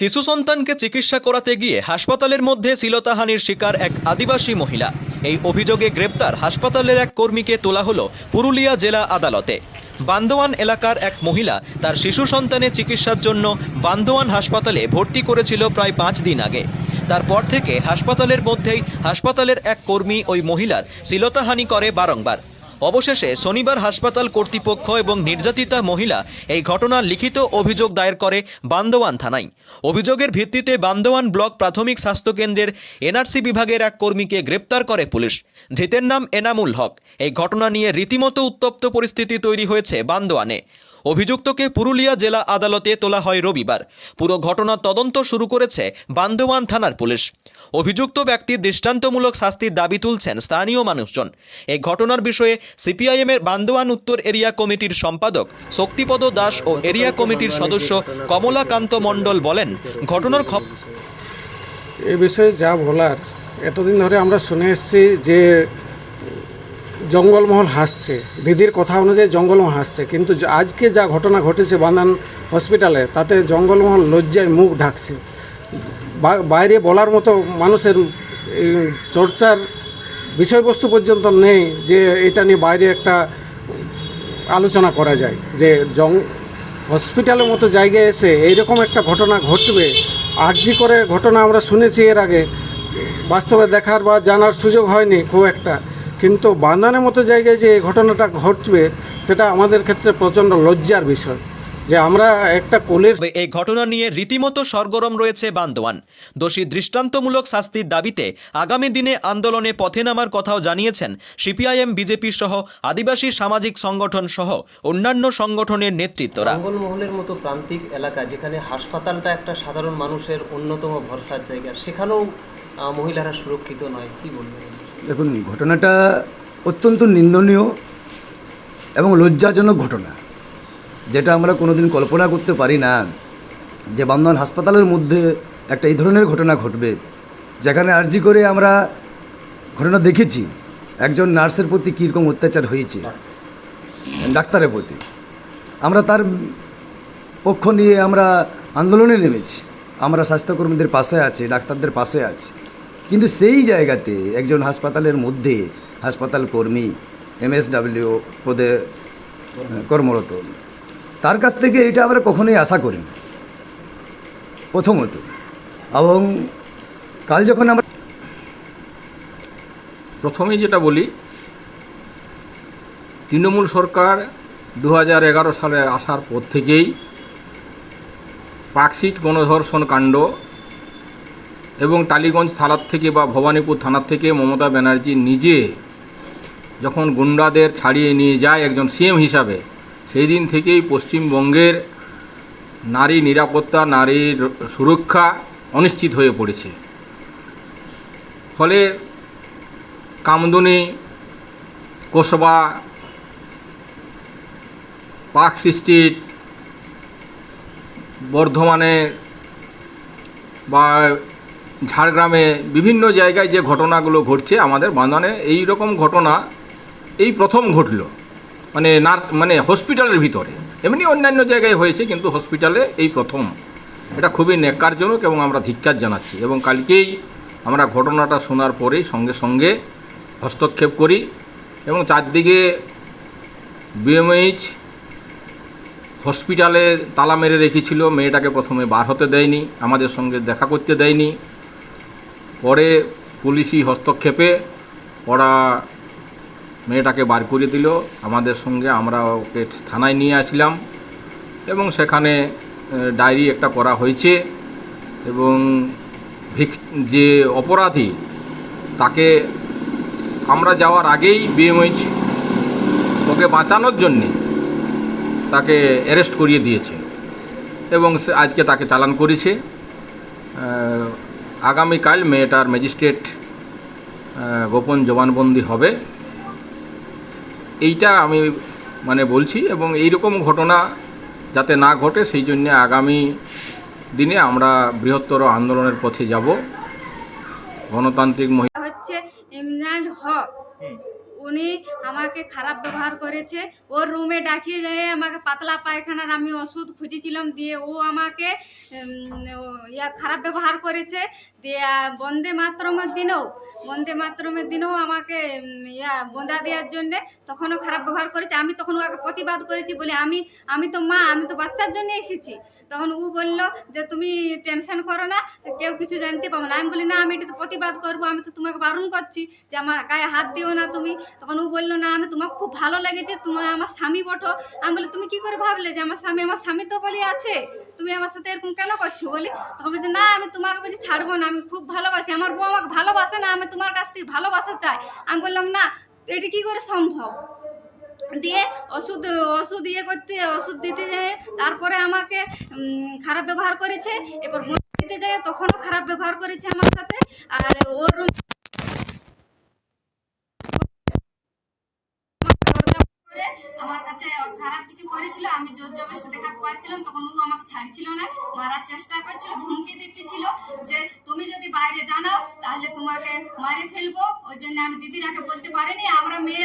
শিশু সন্তানকে চিকিৎসা করাতে গিয়ে হাসপাতালের মধ্যে শ্লীলতাহানির শিকার এক আদিবাসী মহিলা। এই অভিযোগে গ্রেপ্তার হাসপাতালের এক কর্মীকে তোলা হলো পুরুলিয়া জেলা আদালতে। বান্দোয়ান এলাকার এক মহিলা তার শিশু সন্তানের চিকিৎসার জন্য বান্দোয়ান হাসপাতালে ভর্তি করেছিল প্রায় পাঁচ দিন আগে। তারপর থেকে হাসপাতালের মধ্যেই হাসপাতালের এক কর্মী ওই মহিলার শ্লীলতাহানি করে বারংবার। অবশেষে শনিবার হাসপাতাল কর্তৃপক্ষ এবং নির্যাতিতা মহিলা এই ঘটনার লিখিত অভিযোগ দায়ের করে বান্দোয়ান থানায়। অভিযোগের ভিত্তিতে বান্দোয়ান ব্লক প্রাথমিক স্বাস্থ্যকেন্দ্রের এনআরসি বিভাগের এক কর্মীকে গ্রেপ্তার করে পুলিশ। ধৃতের নাম এনামুল হক। এই ঘটনা নিয়ে রীতিমতো উত্তপ্ত পরিস্থিতি তৈরি হয়েছে বান্দোয়ানে। অভিযুক্তকে পুরুলিয়া জেলা আদালতে তোলা হয় রবিবার। পুরো ঘটনার তদন্ত শুরু করেছে বান্দোয়ান থানার পুলিশ। অভিযুক্ত ব্যক্তির দৃষ্টান্তমূলক শাস্তির দাবি তুলছেন স্থানীয় মানুষজন। এই ঘটনার বিষয়ে সিপিআইএমের বান্দোয়ান উত্তর এরিয়া কমিটির সম্পাদক শক্তিপদ দাস ও এরিয়া কমিটির সদস্য কমলাকান্ত মণ্ডল বলেন, ঘটনার এ বিষয়ে যা বলার, এতদিন ধরে আমরা শুনে এসেছি যে জঙ্গলমহল হাসছে। দিদির কথা অনুযায়ী জঙ্গলমহল হাসছে। কিন্তু আজকে যা ঘটনা ঘটেছে বান্দান হসপিটালে, তাতে জঙ্গলমহল লজ্জায় মুখ ঢাকছে। বাইরে বলার মতো মানুষের চর্চার বিষয়বস্তু পর্যন্ত নেই যে এটা নিয়ে বাইরে একটা আলোচনা করা যায়। যে জং হসপিটালের মতো জায়গায় এসে এইরকম একটা ঘটনা ঘটবে, আর্জি করে ঘটনা আমরা শুনেছি এর আগে। বাস্তবে দেখার বা জানার সুযোগ হয়নি খুব একটা। কিন্তু বান্দানের মতো জায়গায় যে এই ঘটনাটা ঘটবে সেটা আমাদের ক্ষেত্রে প্রচণ্ড লজ্জার বিষয়। যে আমরা একটা কোলের এই ঘটনা নিয়ে রীতিমতো সরগরম রয়েছে বান্দোয়ান। দোষী দৃষ্টান্তমূলক শাস্তির দাবিতে আগামী দিনে আন্দোলনে পথে নামার কথাও জানিয়েছেন সিপিআইএম বিজেপি সহ আদিবাসী সামাজিক সংগঠন সহ অন্যান্য সংগঠনের নেতৃত্বরা। জঙ্গলমহলের মতো প্রান্তিক এলাকা যেখানে হাসপাতালটা একটা সাধারণ মানুষের অন্যতম ভরসার জায়গা সেখানেও মহিলারা সুরক্ষিত নয় কি বলবেন? দেখুন, ঘটনাটা অত্যন্ত নিন্দনীয় এবং লজ্জাজনক ঘটনা, যেটা আমরা কোনোদিন কল্পনা করতে পারি না যে বান্দন হাসপাতালের মধ্যে একটা এই ধরনের ঘটনা ঘটবে, যেখানে আর্জি করে আমরা ঘটনা দেখেছি, একজন নার্সের প্রতি কীরকম অত্যাচার হয়েছে, ডাক্তারের প্রতি। আমরা তার পক্ষ নিয়ে আমরা আন্দোলনে নেমেছি, আমরা স্বাস্থ্যকর্মীদের পাশে আছি, ডাক্তারদের পাশে আছি। কিন্তু সেই জায়গাতে একজন হাসপাতালের মধ্যে হাসপাতাল কর্মী, এমএসডাব্লিউ পদে কর্মরত। তার কাছ থেকে এটা আমরা কখনোই আশা করি না। প্রথমত, এবং কাল যখন আমরা প্রথমেই যেটা বলি, তৃণমূল সরকার দু হাজার এগারো সালে আসার পর থেকেই পাকশিট গণধর্ষণ কাণ্ড এবং টালিগঞ্জ থানার থেকে বা ভবানীপুর থানার থেকে মমতা ব্যানার্জি নিজে যখন গুন্ডাদের ছাড়িয়ে নিয়ে যায় একজন সিএম হিসাবে, সেই দিন থেকেই পশ্চিমবঙ্গের নারী নিরাপত্তা নারীর সুরক্ষা অনিশ্চিত হয়ে পড়েছে। ফলে কামদুনি, কোসবা, পার্ক স্ট্রিট বর্ধমানে বা ঝাড়গ্রামে বিভিন্ন জায়গায় যে ঘটনাগুলো ঘটছে আমাদের বাঁধনে এই রকম ঘটনা এই প্রথম ঘটল। মানে নার মানে হসপিটালের ভিতরে। এমনি অন্যান্য জায়গায় হয়েছে, কিন্তু হসপিটালে এই প্রথম। এটা খুবই ন্যাক্কারজনক এবং আমরা ধিক্কার জানাচ্ছি। এবং কালকেই আমরা ঘটনাটা শোনার পরেই সঙ্গে সঙ্গে হস্তক্ষেপ করি এবং চারদিকে বিএমএইচ হসপিটালে তালা মেরে রেখেছিল। মেয়েটাকে প্রথমে বার হতে দেয়নি, আমাদের সঙ্গে দেখা করতে দেয়নি। পরে পুলিশি হস্তক্ষেপে ওরা মেয়েটাকে বার করে দিল। আমাদের সঙ্গে আমরা ওকে থানায় নিয়ে আসলাম এবং সেখানে ডায়েরি একটা করা হয়েছে এবং ভিক, যে অপরাধী তাকে আমরা যাওয়ার আগেই বিএমএইচ ওকে বাঁচানোর জন্যে তাকে অ্যারেস্ট করিয়ে দিয়েছে এবং আজকে তাকে চালান করেছে। আগামীকাল মেয়েটার ম্যাজিস্ট্রেট গোপন জবানবন্দি হবে। এইটা আমি মানে বলছি এবং এই রকম ঘটনা যাতে না ঘটে সেই জন্য আগামী দিনে আমরা বৃহত্তর আন্দোলনের পথে যাব। গণতান্ত্রিক মহিলা হচ্ছে ইমরান হক। উনি আমাকে খারাপ ব্যবহার করেছে। ওর রুমে ডাকিয়ে যায় আমাকে পাতলা পায়খানার আমি ওষুধ খুঁজেছিলাম দিয়ে ও আমাকে ইয়া খারাপ ব্যবহার করেছে। দিয়ে বন্দে মাতরমের দিনেও, বন্দে মাতরমের দিনেও আমাকে ইয়া বন্দা দেওয়ার জন্যে তখনও খারাপ ব্যবহার করেছে। আমি তখন ওকে প্রতিবাদ করেছি বলে আমি আমি তো মা, আমি তো বাচ্চার জন্য এসেছি। তখন ও বলল যে, তুমি টেনশন করো না, কেউ কিছু জানতে পাবো না। আমি বলি, না, আমি এটা তো প্রতিবাদ করব, আমি তো তোমাকে বারণ করছি যে, আমার গায়ে হাত দিও না তুমি। তখন ও বলল, না, আমি তোমাকে খুব ভালো লেগেছে তুমি আমার স্বামী বটো। আমি বলি তুমি কি করে ভাবলে যে আমার স্বামী আমার স্বামী তো বলি আছে? তুমি আমার সাথে এরকম কেন করছ? বলি, তখন বলছে, না, আমি তোমাকে বলছি ছাড়বো না, আমি খুব ভালোবাসি। আমার বউ আমাকে ভালোবাসে না, আমি তোমার কাছ থেকে ভালোবাসা চাই। আমি বললাম, না, এটা কি করে সম্ভব? দিয়ে ওষুধ ওষুধ ইয়ে করতে, ওষুধ দিতে যায় তারপরে আমাকে খারাপ ব্যবহার করেছে। এরপর দিতে যায় তখনও খারাপ ব্যবহার করেছে আমার সাথে। আর ওর খারাপ কিছু করেছিল, আমি জোর জবস্ত দেখাতে পারছিলাম, তখন ও আমাকে ছাড়ছিল না, মারার চেষ্টা করছিল, ধমকি দিতেছিল যে তুমি যদি বাইরে জানাও, তাহলে তোমাকে মারে ফেলব, ওই জন্য আমি দিদিরাকে বলতে পারিনি, আমরা মেয়েরা